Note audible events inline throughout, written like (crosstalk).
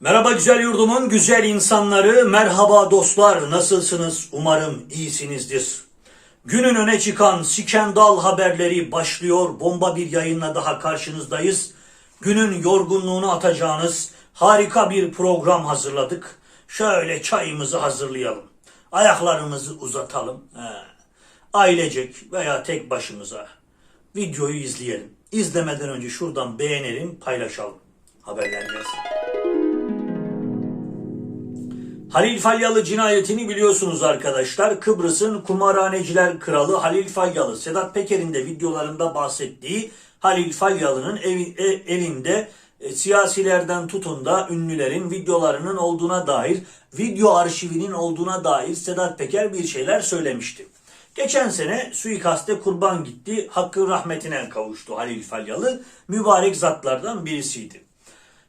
Merhaba güzel yurdumun güzel insanları, merhaba dostlar, nasılsınız? Umarım iyisinizdir. Günün öne çıkan Sikendal haberleri başlıyor. Bomba bir yayınla daha karşınızdayız. Günün yorgunluğunu atacağınız harika bir program hazırladık. Şöyle çayımızı hazırlayalım. Ayaklarımızı uzatalım. Ailecek veya tek başımıza videoyu izleyelim. İzlemeden önce şuradan beğenelim, paylaşalım. Haberler gelsin. Halil Falyalı cinayetini biliyorsunuz arkadaşlar. Kıbrıs'ın kumarhaneciler kralı Halil Falyalı. Sedat Peker'in de videolarında bahsettiği Halil Falyalı'nın evi- e- elinde e, siyasilerden tutun da ünlülerin videolarının olduğuna dair, video arşivinin olduğuna dair Sedat Peker bir şeyler söylemişti. Geçen sene suikaste kurban gitti, hakkın rahmetine kavuştu Halil Falyalı. Mübarek zatlardan birisiydi.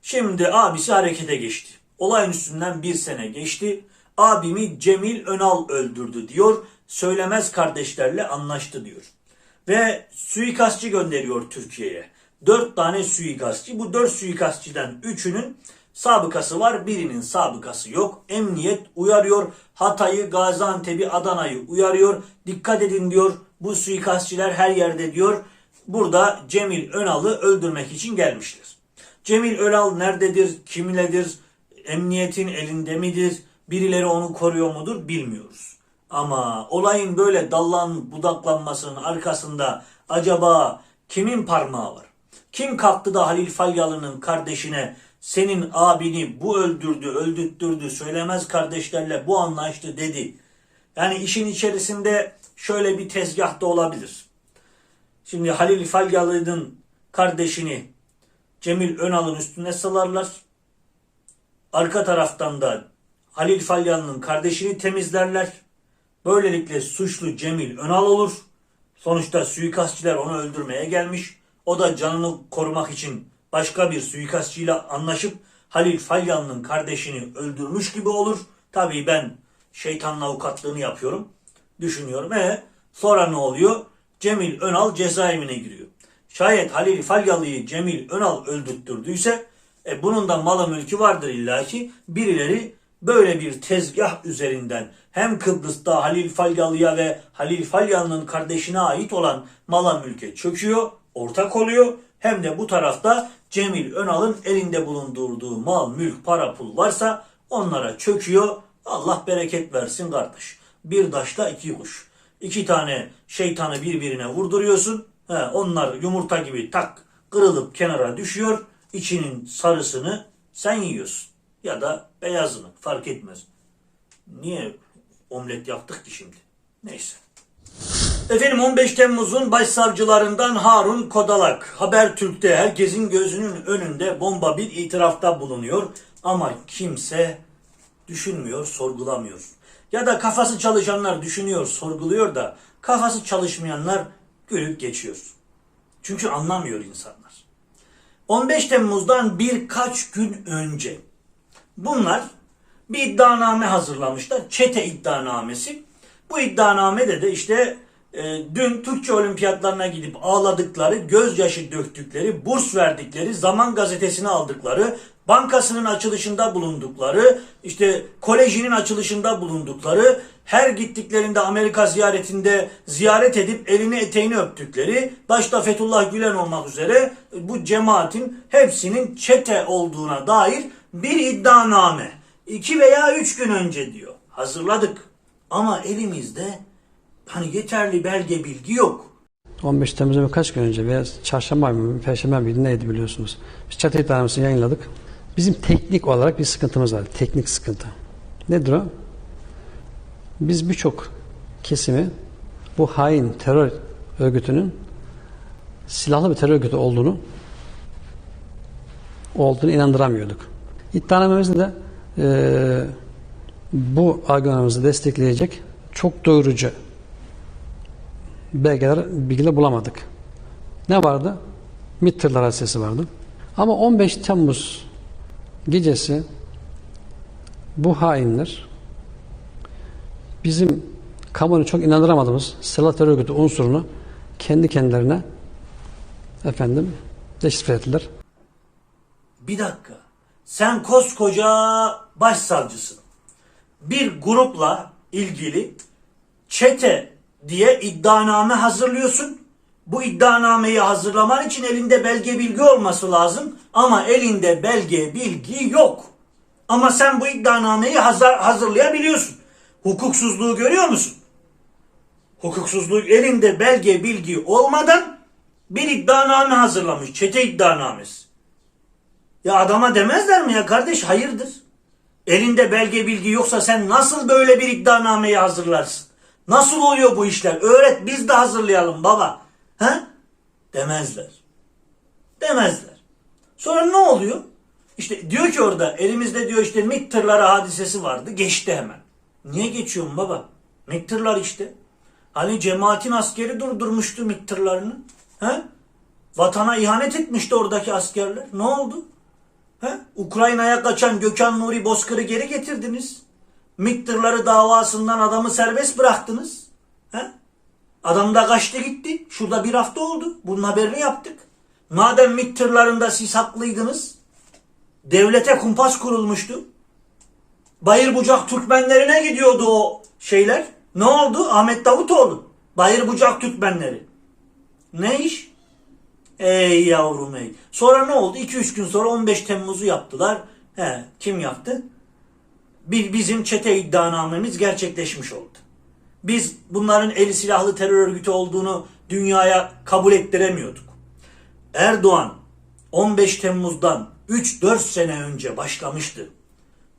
Şimdi abisi harekete geçti. Olayın üstünden bir sene geçti. Abimi Cemil Önal öldürdü diyor. Söylemez kardeşlerle anlaştı diyor. Ve suikastçı gönderiyor Türkiye'ye. Dört tane suikastçı. Bu dört suikastçıdan üçünün sabıkası var. Birinin sabıkası yok. Emniyet uyarıyor. Hatay'ı, Gaziantep'i, Adana'yı uyarıyor. Dikkat edin diyor. Bu suikastçiler her yerde diyor. Burada Cemil Önal'ı öldürmek için gelmişler. Cemil Önal nerededir, kimledir, emniyetin elinde midir, birileri onu koruyor mudur bilmiyoruz. Ama olayın böyle dallan budaklanmasının arkasında acaba kimin parmağı var? Kim kalktı da Halil Falyalı'nın kardeşine senin abini bu öldürdü, öldürttürdü, söylemez kardeşlerle bu anlaştı dedi. Yani işin içerisinde şöyle bir tezgah da olabilir. Şimdi Halil Falyalı'nın kardeşini Cemil Önal'ın üstüne salarlar. Arka taraftan da Halil Falyalı'nın kardeşini temizlerler. Böylelikle suçlu Cemil Önal olur. Sonuçta suikastçiler onu öldürmeye gelmiş. O da canını korumak için başka bir suikastçıyla anlaşıp Halil Falyalı'nın kardeşini öldürmüş gibi olur. Tabii ben şeytanın avukatlığını yapıyorum. Düşünüyorum. E sonra ne oluyor? Cemil Önal cezaevine giriyor. Şayet Halil Falyalı'yı Cemil Önal öldürttürdüyse e, bunun da malı mülkü vardır illaki. Birileri böyle bir tezgah üzerinden hem Kıbrıs'ta Halil Falyalı'ya ve Halil Falyalı'nın kardeşine ait olan mala mülke çöküyor, ortak oluyor. Hem de bu tarafta Cemil Önal'ın elinde bulundurduğu mal, mülk, para, pul varsa onlara çöküyor. Allah bereket versin kardeş. Bir taşla iki kuş. İki tane şeytanı birbirine vurduruyorsun. He, onlar yumurta gibi tak kırılıp kenara düşüyor. İçinin sarısını sen yiyorsun. Ya da beyazını fark etmez. Niye omlet yaptık ki şimdi? Neyse. Efendim 15 Temmuz'un başsavcılarından Harun Kodalak Habertürk'te herkesin gözünün önünde bomba bir itirafta bulunuyor ama kimse düşünmüyor, sorgulamıyor. Ya da kafası çalışanlar düşünüyor, sorguluyor da kafası çalışmayanlar gülüp geçiyor. Çünkü anlamıyor insanlar. 15 Temmuz'dan birkaç gün önce bunlar bir iddianame hazırlamışlar. Çete iddianamesi. Bu iddianamede de işte e, dün Türkçe olimpiyatlarına gidip ağladıkları, gözyaşı döktükleri, burs verdikleri, Zaman gazetesini aldıkları, bankasının açılışında bulundukları, işte kolejinin açılışında bulundukları, her gittiklerinde Amerika ziyaretinde ziyaret edip elini eteğini öptükleri, başta Fethullah Gülen olmak üzere bu cemaatin hepsinin çete olduğuna dair bir iddianame. İki veya üç gün önce diyor. Hazırladık. Ama elimizde hani yeterli belge bilgi yok. 15 Temmuz'a birkaç gün önce veya çarşamba mı, perşembe miydi neydi biliyorsunuz. Biz çatı iddianamesini yayınladık. Bizim teknik olarak bir sıkıntımız var. Teknik sıkıntı. Nedir o? Biz birçok kesimi bu hain terör örgütünün silahlı bir terör örgütü olduğunu olduğunu inandıramıyorduk. İddianamemizde de eee bu argümanımızı destekleyecek çok doyurucu belgeler, bilgiler bulamadık. Ne vardı? MİT tırlar hadisesi vardı. Ama 15 Temmuz gecesi bu hainler bizim kamuoyunu çok inandıramadığımız silahlı terör örgütü unsurunu kendi kendilerine efendim deşifre ettiler. Bir dakika. sen koskoca başsavcısın. Bir grupla ilgili çete diye iddianame hazırlıyorsun. Bu iddianameyi hazırlaman için elinde belge bilgi olması lazım ama elinde belge bilgi yok. Ama sen bu iddianameyi hazır, hazırlayabiliyorsun. Hukuksuzluğu görüyor musun? Hukuksuzluk elinde belge bilgi olmadan bir iddianame hazırlamış. Çete iddianamesi. Ya adama demezler mi ya kardeş hayırdır? Elinde belge bilgi yoksa sen nasıl böyle bir iddianameyi hazırlarsın? Nasıl oluyor bu işler? Öğret biz de hazırlayalım baba. He? Demezler. Demezler. Sonra ne oluyor? İşte diyor ki orada elimizde diyor işte MİT tırları hadisesi vardı. Geçti hemen. Niye geçiyorsun baba? MİT tırlar işte. Hani cemaatin askeri durdurmuştu MİT tırlarını. He? Vatana ihanet etmişti oradaki askerler. Ne oldu? He? Ukrayna'ya kaçan Gökhan Nuri Bozkır'ı geri getirdiniz. MİT tırları davasından adamı serbest bıraktınız. He? Adam da kaçtı gitti. Şurada bir hafta oldu. Bunun haberini yaptık. Madem MİT tırlarında siz haklıydınız. Devlete kumpas kurulmuştu. Bayır bucak Türkmenlerine gidiyordu o şeyler. Ne oldu? Ahmet Davutoğlu. Bayır bucak Türkmenleri. Ne iş? Ey yavrum ey. Sonra ne oldu? 2-3 gün sonra 15 Temmuz'u yaptılar. He, kim yaptı? Bir, bizim çete iddianamemiz gerçekleşmiş oldu. Biz bunların eli silahlı terör örgütü olduğunu dünyaya kabul ettiremiyorduk. Erdoğan 15 Temmuz'dan 3-4 sene önce başlamıştı.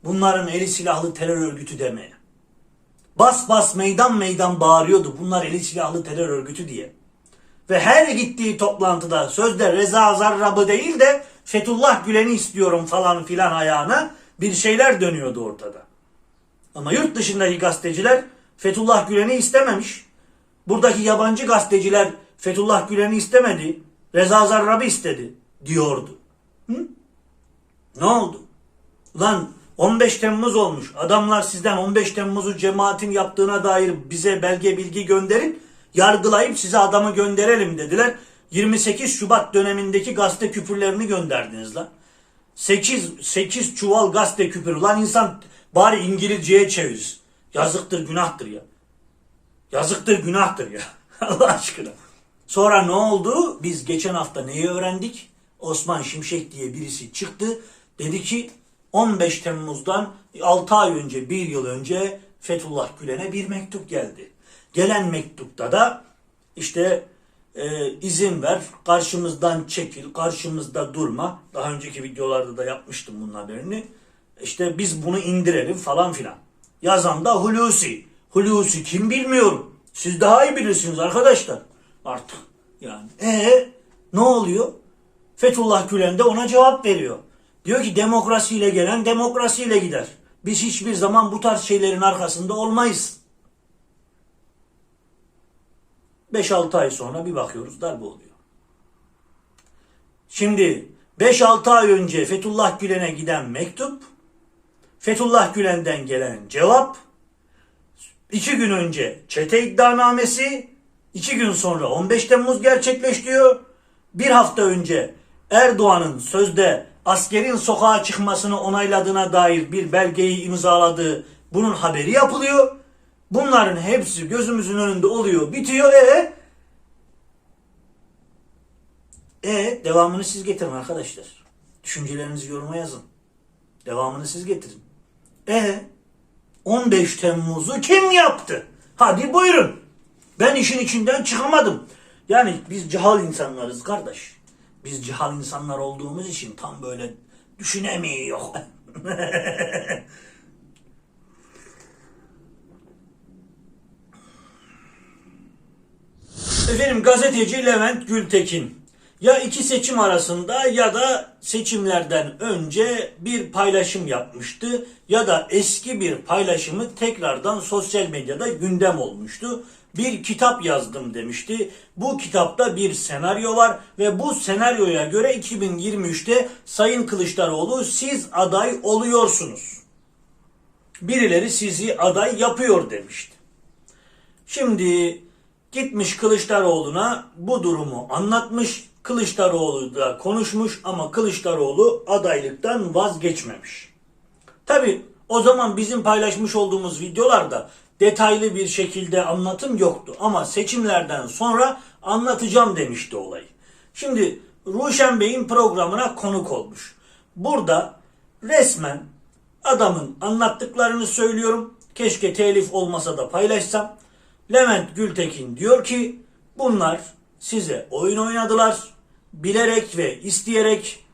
Bunların eli silahlı terör örgütü demeye. Bas bas meydan meydan bağırıyordu bunlar eli silahlı terör örgütü diye. Ve her gittiği toplantıda sözde Reza Zarrab'ı değil de Fethullah Gülen'i istiyorum falan filan ayağına bir şeyler dönüyordu ortada. Ama yurt dışındaki gazeteciler Fethullah Gülen'i istememiş. Buradaki yabancı gazeteciler Fethullah Gülen'i istemedi. Reza Zarrab'ı istedi diyordu. Hı? Ne oldu? Lan 15 Temmuz olmuş. Adamlar sizden 15 Temmuz'u cemaatin yaptığına dair bize belge bilgi gönderin. Yargılayıp size adamı gönderelim dediler. 28 Şubat dönemindeki gazete küpürlerini gönderdiniz lan. 8, 8 çuval gazete küpürü. Lan insan bari İngilizceye çevir. Yazıktır günahtır ya. Yazıktır günahtır ya. (laughs) Allah aşkına. Sonra ne oldu? Biz geçen hafta neyi öğrendik? Osman Şimşek diye birisi çıktı. Dedi ki 15 Temmuz'dan 6 ay önce, 1 yıl önce Fethullah Gülen'e bir mektup geldi. Gelen mektupta da işte e, izin ver, karşımızdan çekil, karşımızda durma. Daha önceki videolarda da yapmıştım bunun haberini. İşte biz bunu indirelim falan filan. Yazan da Hulusi. Hulusi kim bilmiyorum. Siz daha iyi bilirsiniz arkadaşlar. Artık yani. E ne oluyor? Fethullah Gülen de ona cevap veriyor. Diyor ki demokrasiyle gelen demokrasiyle gider. Biz hiçbir zaman bu tarz şeylerin arkasında olmayız. 5-6 ay sonra bir bakıyoruz darbe oluyor. Şimdi 5-6 ay önce Fethullah Gülen'e giden mektup, Fethullah Gülen'den gelen cevap, 2 gün önce çete iddianamesi, 2 gün sonra 15 Temmuz gerçekleşiyor. Bir hafta önce Erdoğan'ın sözde askerin sokağa çıkmasını onayladığına dair bir belgeyi imzaladığı bunun haberi yapılıyor. Bunların hepsi gözümüzün önünde oluyor, bitiyor. E e devamını siz getirin arkadaşlar. Düşüncelerinizi yoruma yazın. Devamını siz getirin. E 15 Temmuz'u kim yaptı? Hadi buyurun. Ben işin içinden çıkamadım. Yani biz cahal insanlarız kardeş. Biz cahal insanlar olduğumuz için tam böyle düşünemiyor. (laughs) Efendim gazeteci Levent Gültekin ya iki seçim arasında ya da seçimlerden önce bir paylaşım yapmıştı ya da eski bir paylaşımı tekrardan sosyal medyada gündem olmuştu. Bir kitap yazdım demişti. Bu kitapta bir senaryo var ve bu senaryoya göre 2023'te Sayın Kılıçdaroğlu siz aday oluyorsunuz. Birileri sizi aday yapıyor demişti. Şimdi gitmiş Kılıçdaroğlu'na bu durumu anlatmış. Kılıçdaroğlu da konuşmuş ama Kılıçdaroğlu adaylıktan vazgeçmemiş. Tabi o zaman bizim paylaşmış olduğumuz videolarda detaylı bir şekilde anlatım yoktu. Ama seçimlerden sonra anlatacağım demişti olayı. Şimdi Ruşen Bey'in programına konuk olmuş. Burada resmen adamın anlattıklarını söylüyorum. Keşke telif olmasa da paylaşsam. Levent Gültekin diyor ki bunlar size oyun oynadılar. Bilerek ve isteyerek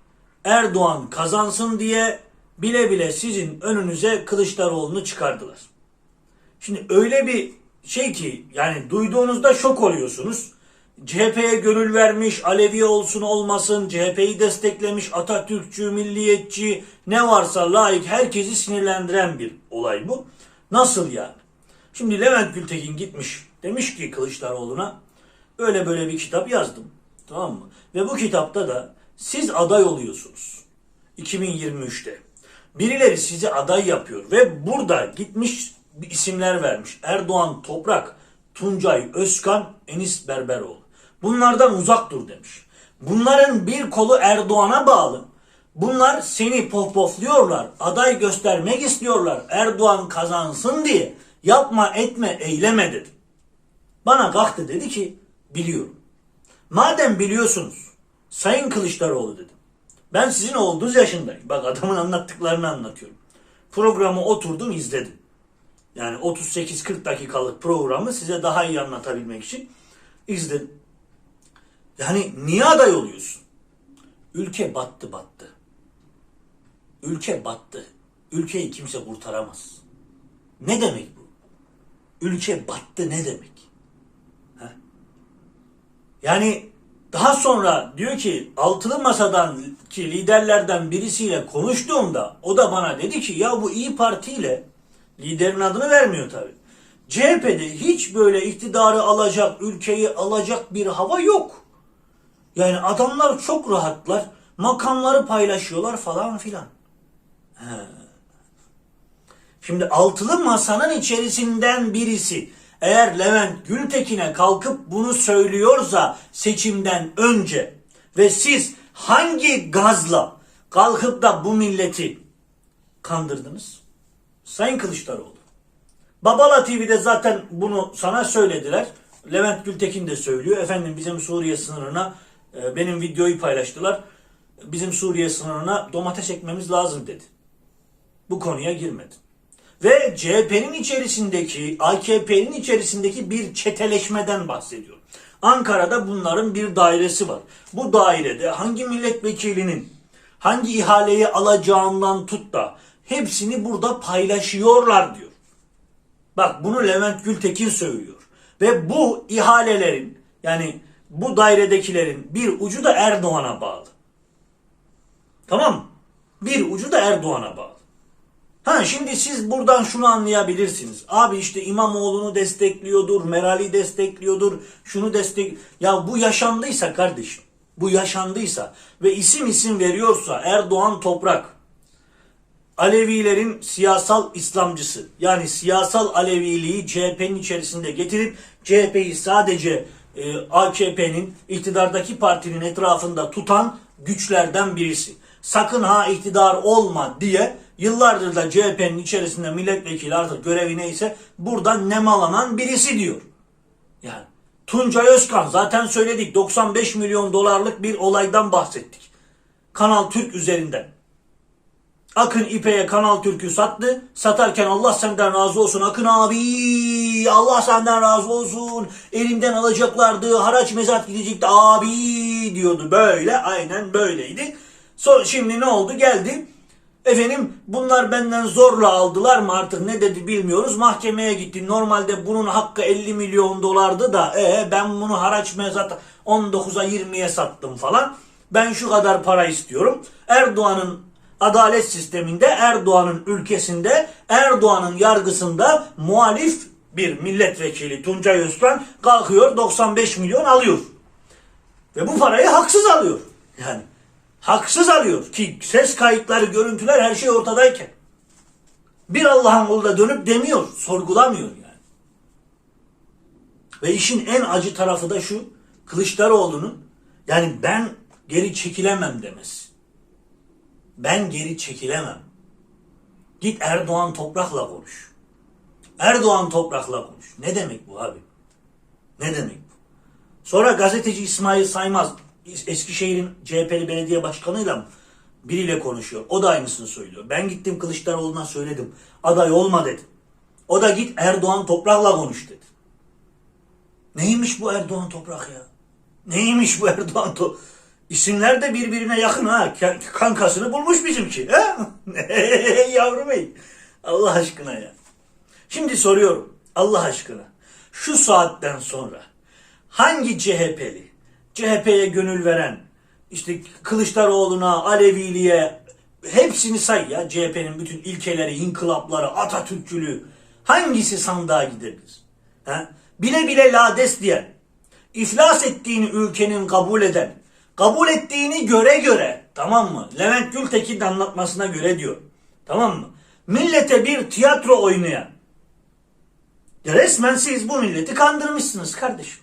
Erdoğan kazansın diye bile bile sizin önünüze Kılıçdaroğlu'nu çıkardılar. Şimdi öyle bir şey ki yani duyduğunuzda şok oluyorsunuz. CHP'ye gönül vermiş, Alevi olsun olmasın, CHP'yi desteklemiş, Atatürkçü, milliyetçi ne varsa layık herkesi sinirlendiren bir olay bu. Nasıl yani? Şimdi Levent Gültekin gitmiş demiş ki Kılıçdaroğlu'na böyle böyle bir kitap yazdım. Tamam mı? Ve bu kitapta da siz aday oluyorsunuz. 2023'te. Birileri sizi aday yapıyor ve burada gitmiş isimler vermiş. Erdoğan Toprak, Tuncay Özkan, Enis Berberoğlu. Bunlardan uzak dur demiş. Bunların bir kolu Erdoğan'a bağlı. Bunlar seni pohpohluyorlar, aday göstermek istiyorlar. Erdoğan kazansın diye yapma etme eyleme dedi. Bana kalktı dedi ki biliyorum. Madem biliyorsunuz Sayın Kılıçdaroğlu dedim. Ben sizin olduğunuz yaşındayım. Bak adamın anlattıklarını anlatıyorum. Programı oturdum izledim. Yani 38-40 dakikalık programı size daha iyi anlatabilmek için izledim. Yani niye aday oluyorsun? Ülke battı battı. Ülke battı. Ülkeyi kimse kurtaramaz. Ne demek bu? Ülke battı ne demek? Ha? Yani daha sonra diyor ki altılı masadan ki liderlerden birisiyle konuştuğumda o da bana dedi ki ya bu İyi Parti ile liderin adını vermiyor tabi. CHP'de hiç böyle iktidarı alacak, ülkeyi alacak bir hava yok. Yani adamlar çok rahatlar, makamları paylaşıyorlar falan filan. Şimdi altılı masanın içerisinden birisi eğer Levent Gültekin'e kalkıp bunu söylüyorsa seçimden önce ve siz hangi gazla kalkıp da bu milleti kandırdınız? Sayın Kılıçdaroğlu. Babala TV'de zaten bunu sana söylediler. Levent Gültekin de söylüyor. Efendim bizim Suriye sınırına e, benim videoyu paylaştılar. Bizim Suriye sınırına domates ekmemiz lazım dedi. Bu konuya girmedi. Ve CHP'nin içerisindeki, AKP'nin içerisindeki bir çeteleşmeden bahsediyor. Ankara'da bunların bir dairesi var. Bu dairede hangi milletvekilinin hangi ihaleyi alacağından tut da hepsini burada paylaşıyorlar diyor. Bak bunu Levent Gültekin söylüyor. Ve bu ihalelerin yani bu dairedekilerin bir ucu da Erdoğan'a bağlı. Tamam mı? Bir ucu da Erdoğan'a bağlı. Ha şimdi siz buradan şunu anlayabilirsiniz. Abi işte İmamoğlu'nu destekliyordur, Meral'i destekliyordur, şunu destek... Ya bu yaşandıysa kardeşim, bu yaşandıysa ve isim isim veriyorsa Erdoğan Toprak, Alevilerin siyasal İslamcısı yani siyasal Aleviliği CHP'nin içerisinde getirip CHP'yi sadece e, AKP'nin iktidardaki partinin etrafında tutan güçlerden birisi. Sakın ha iktidar olma diye yıllardır da CHP'nin içerisinde milletvekili artık görevi neyse buradan nemalanan birisi diyor. Yani Tuncay Özkan zaten söyledik 95 milyon dolarlık bir olaydan bahsettik. Kanal Türk üzerinden. Akın İpek'e Kanal Türk'ü sattı. Satarken Allah senden razı olsun Akın abi. Allah senden razı olsun. Elimden alacaklardı. Haraç mezat gidecekti abi diyordu. Böyle aynen böyleydi. Sonra şimdi ne oldu? Geldi. Efendim bunlar benden zorla aldılar mı artık ne dedi bilmiyoruz. Mahkemeye gitti. Normalde bunun hakkı 50 milyon dolardı da e, ben bunu haraç mezat 19'a 20'ye sattım falan. Ben şu kadar para istiyorum. Erdoğan'ın adalet sisteminde Erdoğan'ın ülkesinde Erdoğan'ın yargısında muhalif bir milletvekili Tuncay Özkan kalkıyor 95 milyon alıyor. Ve bu parayı haksız alıyor. Yani haksız alıyor ki ses kayıtları, görüntüler her şey ortadayken. Bir Allah'ın kulu da dönüp demiyor, sorgulamıyor yani. Ve işin en acı tarafı da şu, Kılıçdaroğlu'nun Yani ben geri çekilemem demez. Ben geri çekilemem. Git Erdoğan Toprak'la konuş. Erdoğan Toprak'la konuş. Ne demek bu abi? Ne demek bu? Sonra gazeteci İsmail Saymaz Eskişehir'in CHP'li belediye başkanıyla mı biriyle konuşuyor. O da aynısını söylüyor. Ben gittim Kılıçdaroğlu'na söyledim. Aday olma dedim. O da git Erdoğan Toprak'la konuş dedi. Neymiş bu Erdoğan Toprak ya? Neymiş bu Erdoğan Toprak? İsimler de birbirine yakın ha. Ka- Kankasını bulmuş bizimki. Ha? (laughs) Yavrum ey. Allah aşkına ya. Şimdi soruyorum. Allah aşkına. Şu saatten sonra hangi CHP'li, CHP'ye gönül veren, işte Kılıçdaroğlu'na, Aleviliğe hepsini say ya CHP'nin bütün ilkeleri, inkılapları, Atatürkçülüğü hangisi sandığa gidebilir? Ha? Bile bile lades diyen, iflas ettiğini ülkenin kabul eden, kabul ettiğini göre göre, tamam mı? Levent Gültekin anlatmasına göre diyor. Tamam mı? Millete bir tiyatro oynayan, ya resmen siz bu milleti kandırmışsınız kardeşim.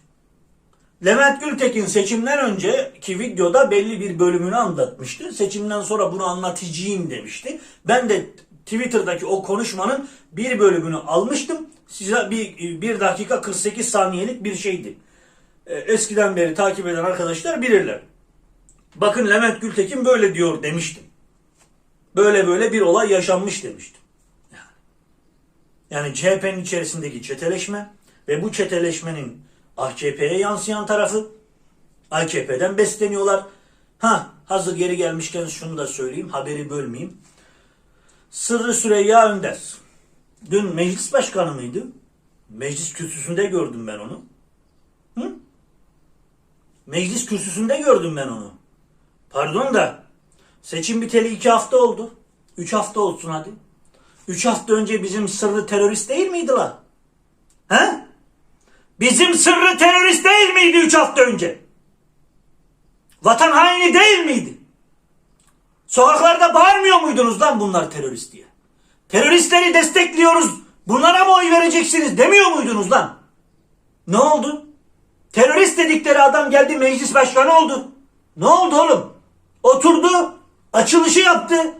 Levent Gültekin seçimden önceki videoda belli bir bölümünü anlatmıştı. Seçimden sonra bunu anlatacağım demişti. Ben de Twitter'daki o konuşmanın bir bölümünü almıştım. Size bir, bir dakika 48 saniyelik bir şeydi. Ee, Eskiden beri takip eden arkadaşlar bilirler. Bakın Levent Gültekin böyle diyor demiştim. Böyle böyle bir olay yaşanmış demiştim. Yani CHP'nin içerisindeki çeteleşme ve bu çeteleşmenin AKP'ye yansıyan tarafı AKP'den besleniyorlar. Ha hazır geri gelmişken şunu da söyleyeyim haberi bölmeyeyim. Sırrı Süreyya Önder. Dün meclis başkanı mıydı? Meclis kürsüsünde gördüm ben onu. Hı? Meclis kürsüsünde gördüm ben onu. Pardon da seçim biteli iki hafta oldu. Üç hafta olsun hadi. Üç hafta önce bizim sırrı terörist değil miydi la? He? Bizim sırrı terörist değil miydi üç hafta önce? Vatan haini değil miydi? Sokaklarda bağırmıyor muydunuz lan bunlar terörist diye? Teröristleri destekliyoruz. Bunlara mı oy vereceksiniz demiyor muydunuz lan? Ne oldu? Terörist dedikleri adam geldi meclis başkanı oldu. Ne oldu oğlum? Oturdu, açılışı yaptı.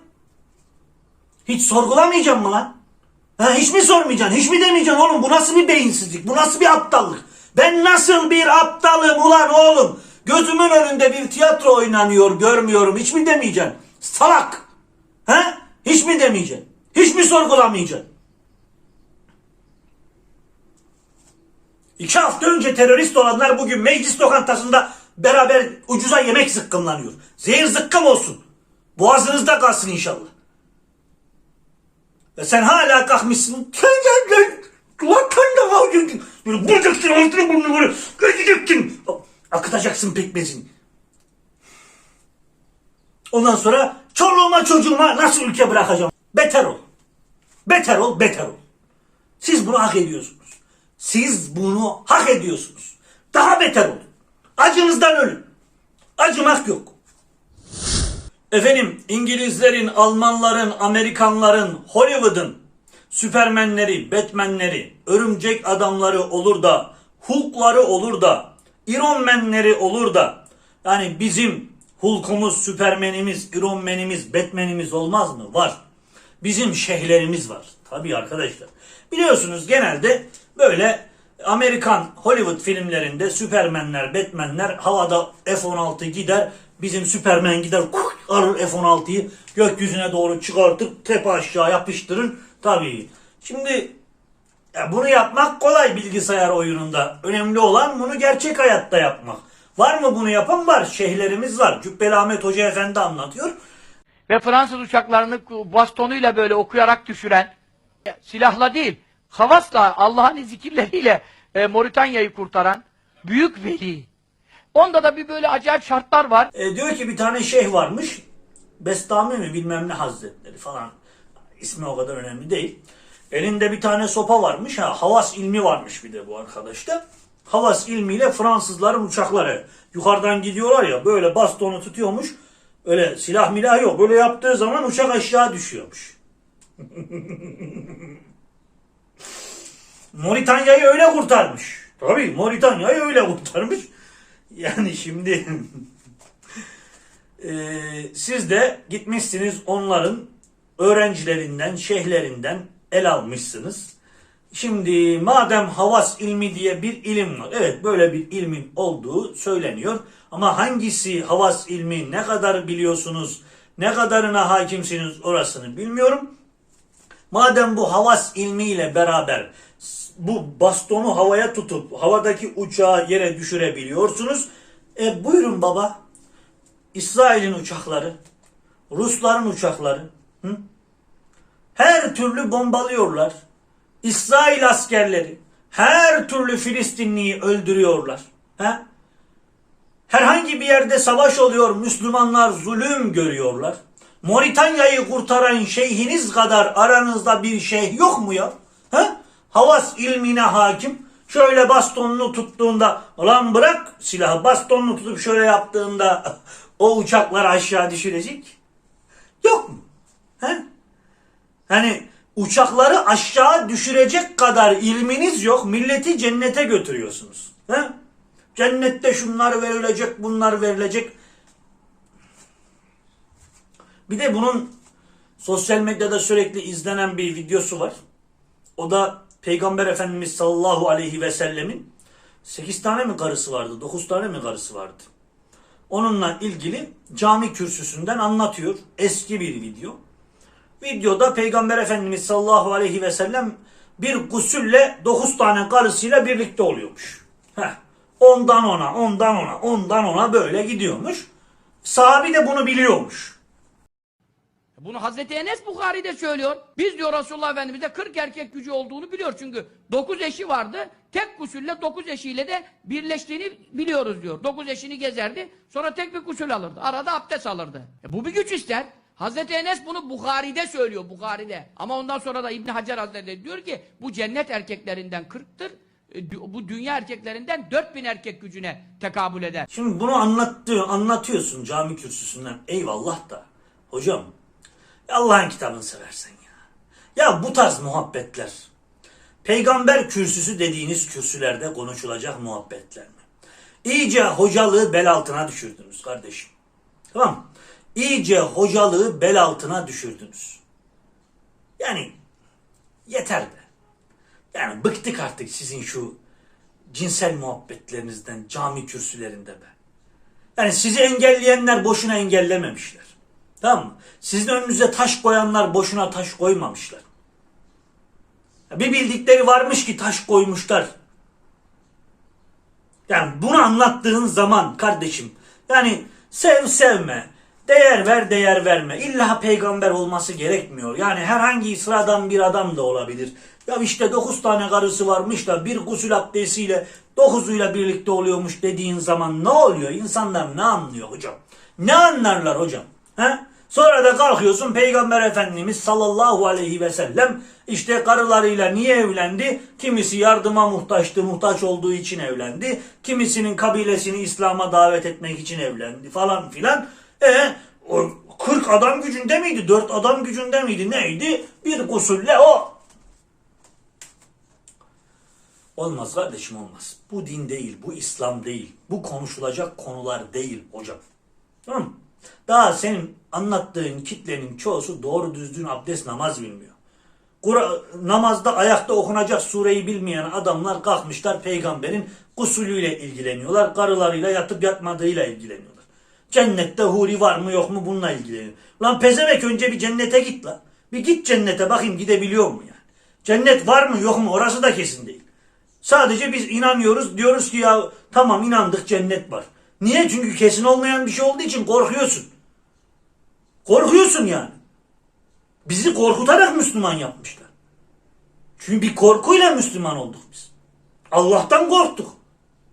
Hiç sorgulamayacağım mı lan? Ha, hiç mi sormayacaksın? Hiç mi demeyeceksin oğlum? Bu nasıl bir beyinsizlik? Bu nasıl bir aptallık? Ben nasıl bir aptalım ulan oğlum? Gözümün önünde bir tiyatro oynanıyor görmüyorum. Hiç mi demeyeceksin? Salak! Ha? Hiç mi demeyeceksin? Hiç mi sorgulamayacaksın? İki hafta önce terörist olanlar bugün meclis lokantasında beraber ucuza yemek zıkkımlanıyor. Zehir zıkkım olsun. Boğazınızda kalsın inşallah. Ve sen hala kalkmışsın. Vatanda. Böyle vuracaksın ağzını burnunu böyle. Gözeceksin. Akıtacaksın pekmezini. Ondan sonra çoluğuma çocuğuma nasıl ülke bırakacağım? Beter ol. Beter ol, beter ol. Siz bunu hak ediyorsunuz. Siz bunu hak ediyorsunuz. Daha beter olun. Acınızdan ölün. Acımak yok. Efendim İngilizlerin, Almanların, Amerikanların, Hollywood'un Süpermenleri, Batmanleri, Örümcek Adamları olur da, Hulk'ları olur da, Iron Man'leri olur da, yani bizim Hulk'umuz, Süpermenimiz, Iron Man'imiz, Batman'imiz olmaz mı? Var. Bizim şeyhlerimiz var. Tabii arkadaşlar. Biliyorsunuz genelde böyle Amerikan Hollywood filmlerinde Süpermenler, Batmanler havada F-16 gider. Bizim Süpermen gider alır F-16'yı gökyüzüne doğru çıkartır tepe aşağı yapıştırır. Tabii. Şimdi ya bunu yapmak kolay bilgisayar oyununda. Önemli olan bunu gerçek hayatta yapmak. Var mı bunu yapan? Var. Şeyhlerimiz var. Cübbeli Ahmet Hoca Efendi anlatıyor. ve Fransız uçaklarını bastonuyla böyle okuyarak düşüren, silahla değil, havasla, Allah'ın zikirleriyle e, Moritanya'yı kurtaran büyük veli. Onda da bir böyle acayip şartlar var. E, diyor ki bir tane şeyh varmış. Bestami mi bilmem ne hazretleri falan. İsmi o kadar önemli değil. Elinde bir tane sopa varmış. Ha, havas ilmi varmış bir de bu arkadaşta. Havas ilmiyle Fransızların uçakları yukarıdan gidiyorlar ya böyle bastonu tutuyormuş. Öyle silah milah yok. Böyle yaptığı zaman uçak aşağı düşüyormuş. (laughs) Moritanya'yı öyle kurtarmış. Tabii Moritanya'yı öyle kurtarmış. Yani şimdi Ee, (laughs) siz de gitmişsiniz onların öğrencilerinden, şeyhlerinden el almışsınız. Şimdi madem havas ilmi diye bir ilim var. Evet böyle bir ilmin olduğu söyleniyor. Ama hangisi havas ilmi ne kadar biliyorsunuz, ne kadarına hakimsiniz orasını bilmiyorum. Madem bu havas ilmiyle beraber bu bastonu havaya tutup havadaki uçağı yere düşürebiliyorsunuz. E buyurun baba. İsrail'in uçakları, Rusların uçakları hı? her türlü bombalıyorlar. İsrail askerleri her türlü Filistinliyi öldürüyorlar. He? Herhangi bir yerde savaş oluyor, Müslümanlar zulüm görüyorlar. Moritanya'yı kurtaran şeyhiniz kadar aranızda bir şeyh yok mu ya? He? Havas ilmine hakim. Şöyle bastonunu tuttuğunda, ulan bırak silahı bastonunu tutup şöyle yaptığında (laughs) o uçaklar aşağı düşürecek. Yok mu? He? Hani uçakları aşağı düşürecek kadar ilminiz yok. Milleti cennete götürüyorsunuz. He? Cennette şunlar verilecek, bunlar verilecek. Bir de bunun sosyal medyada sürekli izlenen bir videosu var. O da Peygamber Efendimiz sallallahu aleyhi ve sellemin 8 tane mi karısı vardı, 9 tane mi karısı vardı? Onunla ilgili cami kürsüsünden anlatıyor. Eski bir video. Videoda Peygamber Efendimiz sallallahu aleyhi ve sellem bir gusülle 9 tane karısıyla birlikte oluyormuş. Heh. Ondan ona, ondan ona, ondan ona böyle gidiyormuş. Sahabi de bunu biliyormuş. Bunu Hazreti Enes Bukhari'de söylüyor. Biz diyor Resulullah Efendimiz'de 40 erkek gücü olduğunu biliyor. Çünkü 9 eşi vardı. Tek gusülle 9 eşiyle de birleştiğini biliyoruz diyor. 9 eşini gezerdi. Sonra tek bir gusül alırdı. Arada abdest alırdı. E bu bir güç ister. Hazreti Enes bunu Bukhari'de söylüyor. Bukhari'de. Ama ondan sonra da İbn Hacer Hazretleri diyor ki bu cennet erkeklerinden 40'tır. E, Bu dünya erkeklerinden 4000 erkek gücüne tekabül eder. Şimdi bunu anlattı, anlatıyorsun cami kürsüsünden. Eyvallah da. Hocam Allah'ın kitabını seversen ya. Ya bu tarz muhabbetler peygamber kürsüsü dediğiniz kürsülerde konuşulacak muhabbetler mi? İyice hocalığı bel altına düşürdünüz kardeşim. Tamam? İyice hocalığı bel altına düşürdünüz. Yani yeter be. Yani bıktık artık sizin şu cinsel muhabbetlerinizden cami kürsülerinde be. Yani sizi engelleyenler boşuna engellememişler. Tamam mı? Sizin önünüze taş koyanlar boşuna taş koymamışlar. Bir bildikleri varmış ki taş koymuşlar. Yani bunu anlattığın zaman kardeşim yani sev sevme, değer ver değer verme. İlla peygamber olması gerekmiyor. Yani herhangi sıradan bir adam da olabilir. Ya işte dokuz tane karısı varmış da bir gusül abdestiyle dokuzuyla birlikte oluyormuş dediğin zaman ne oluyor? İnsanlar ne anlıyor hocam? Ne anlarlar hocam? He? Sonra da kalkıyorsun Peygamber Efendimiz sallallahu aleyhi ve sellem işte karılarıyla niye evlendi? Kimisi yardıma muhtaçtı, muhtaç olduğu için evlendi. Kimisinin kabilesini İslam'a davet etmek için evlendi falan filan. E o 40 adam gücünde miydi? 4 adam gücünde miydi? Neydi? Bir gusülle o. Olmaz kardeşim olmaz. Bu din değil, bu İslam değil. Bu konuşulacak konular değil hocam. Tamam mı? Daha senin anlattığın kitlenin çoğusu doğru düzgün abdest namaz bilmiyor. Kur- namazda ayakta okunacak sureyi bilmeyen adamlar kalkmışlar peygamberin usulüyle ilgileniyorlar. Karılarıyla yatıp yatmadığıyla ilgileniyorlar. Cennette huri var mı yok mu bununla ilgileniyor. Lan pezemek önce bir cennete git lan. Bir git cennete bakayım gidebiliyor mu yani. Cennet var mı yok mu orası da kesin değil. Sadece biz inanıyoruz diyoruz ki ya tamam inandık cennet var. Niye? Çünkü kesin olmayan bir şey olduğu için korkuyorsun. Korkuyorsun yani. Bizi korkutarak Müslüman yapmışlar. Çünkü bir korkuyla Müslüman olduk biz. Allah'tan korktuk.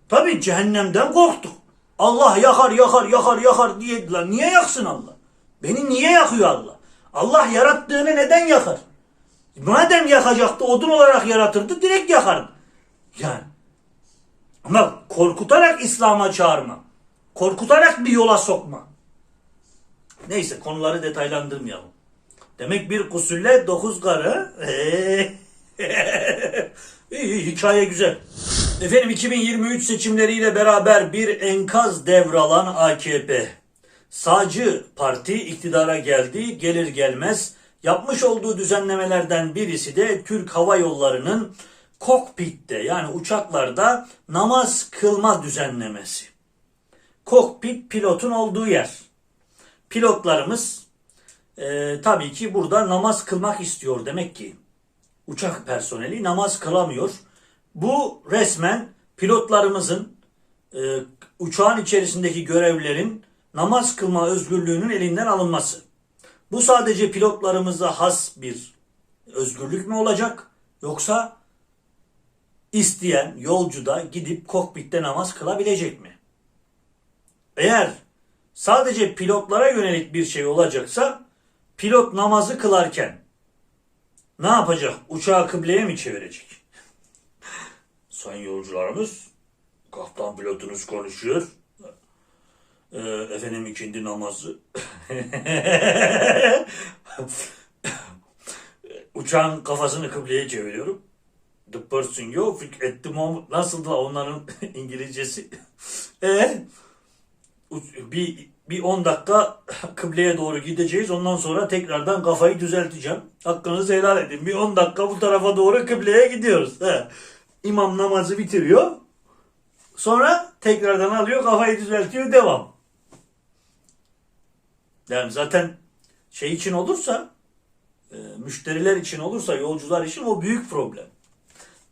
Tabi cehennemden korktuk. Allah yakar yakar yakar yakar diye lan niye yaksın Allah? Beni niye yakıyor Allah? Allah yarattığını neden yakar? Madem yakacaktı odun olarak yaratırdı direkt yakardı. Yani. Ama korkutarak İslam'a çağırma. Korkutarak bir yola sokma. Neyse konuları detaylandırmayalım. Demek bir kusülle dokuz karı. Ee, (laughs) hikaye güzel. Efendim 2023 seçimleriyle beraber bir enkaz devralan AKP. sağcı parti iktidara geldi. Gelir gelmez yapmış olduğu düzenlemelerden birisi de Türk Hava Yolları'nın kokpitte yani uçaklarda namaz kılma düzenlemesi. Kokpit pilotun olduğu yer. Pilotlarımız e, tabii ki burada namaz kılmak istiyor demek ki. Uçak personeli namaz kılamıyor. Bu resmen pilotlarımızın e, uçağın içerisindeki görevlerin namaz kılma özgürlüğünün elinden alınması. Bu sadece pilotlarımıza has bir özgürlük mü olacak yoksa isteyen yolcu da gidip kokpitte namaz kılabilecek mi? Eğer sadece pilotlara yönelik bir şey olacaksa pilot namazı kılarken ne yapacak? Uçağı kıbleye mi çevirecek? (laughs) Sayın yolcularımız, kaptan pilotunuz konuşuyor. Ee, efendim ikindi namazı. (laughs) Uçağın kafasını kıbleye çeviriyorum. The person you at the moment. Nasıl da onların (laughs) İngilizcesi? e bir bir 10 dakika kıbleye doğru gideceğiz. Ondan sonra tekrardan kafayı düzelteceğim. Hakkınızı helal edin. Bir 10 dakika bu tarafa doğru kıbleye gidiyoruz. He. İmam namazı bitiriyor. Sonra tekrardan alıyor kafayı düzeltiyor devam. Yani zaten şey için olursa e, müşteriler için olursa yolcular için o büyük problem.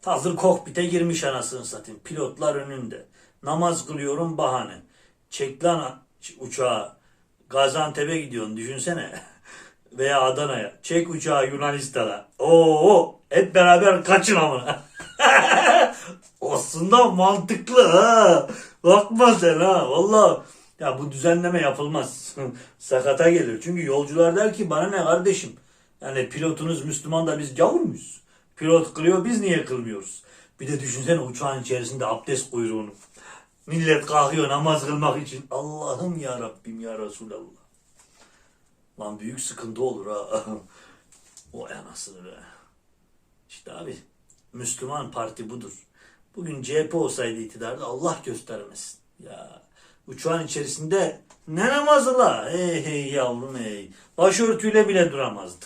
Hazır kokpite girmiş anasını satayım. Pilotlar önünde. Namaz kılıyorum bahane. Çek lan uçağı. Gaziantep'e gidiyorsun düşünsene. (laughs) Veya Adana'ya. Çek uçağı Yunanistan'a. Oo, hep beraber kaçın amına. (laughs) Aslında mantıklı ha. Bakma sen ha. Valla. Ya bu düzenleme yapılmaz. (laughs) Sakata gelir. Çünkü yolcular der ki bana ne kardeşim. Yani pilotunuz Müslüman da biz gavur muyuz? Pilot kılıyor biz niye kılmıyoruz? Bir de düşünsene uçağın içerisinde abdest kuyruğunu. Millet kalkıyor namaz kılmak için. Allah'ım ya Rabbim ya Resulallah. Lan büyük sıkıntı olur ha. (laughs) o anasını be. İşte abi Müslüman parti budur. Bugün CHP olsaydı iktidarda Allah göstermesin. Ya uçağın içerisinde ne namazı la? Hey hey yavrum hey. Başörtüyle bile duramazdı.